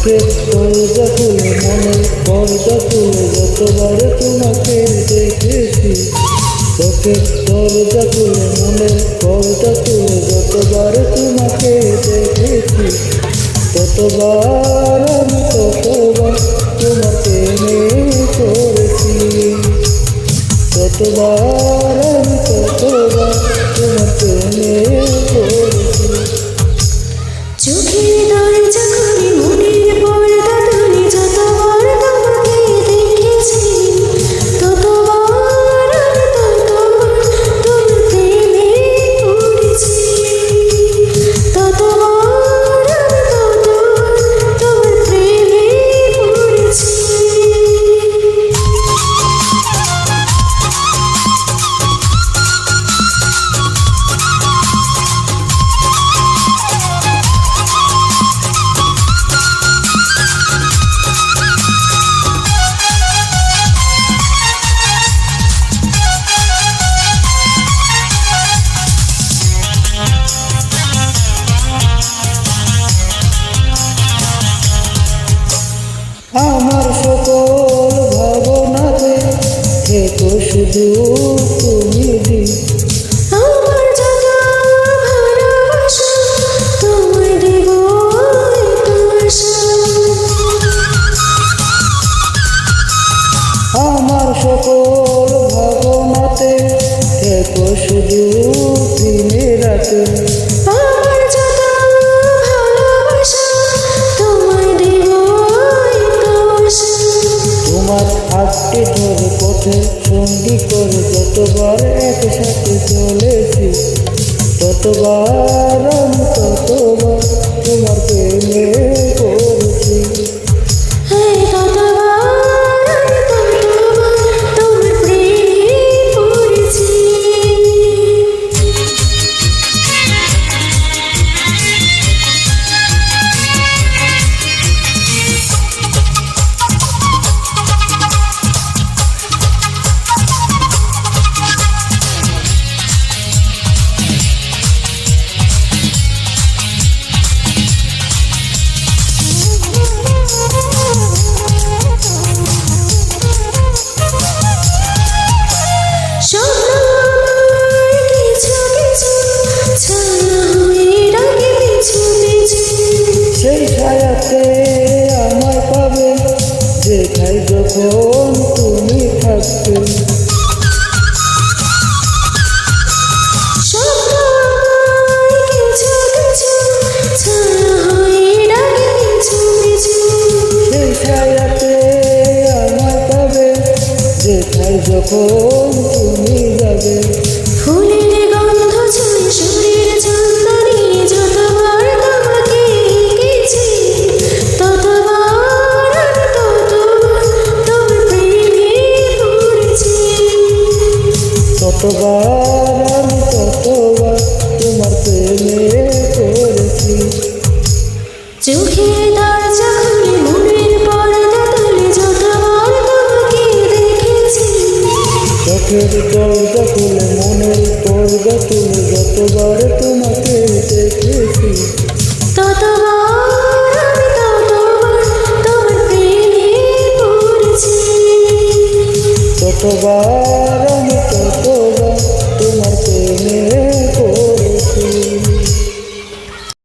চোখের দরজা খুলে মনে, পর্দা তুলে যতবার তোমাকে দেখেছি। চোখের দরজা খুলে মনে, পর্দা তুলে যতবার তোমাকে দেখেছি। ততবার আমি ততবার তোমাকে নিয়ে করেছি। ততবার আমার সকল ভাবনাতে থেকো শুধু তুমি আমার যত ভালোবাসা তোমায় দেব তোমার আমার সকল ভাবনাতে থেকো শুধু রাতে। তোমার হাতটি ধরে পথে সঙ্গী করে যতবার একসাথে চলেছি ততবার ততবার তোমার প্রেমে ছায়াতে আমায় পাবে যেখাই যখন তুমি থাকবে। স্বপ্ন চোখের দরজা খুলে মনের পর্দা তুলে যতবার তোমাকে দেখেছি। ততবার আমি ততবার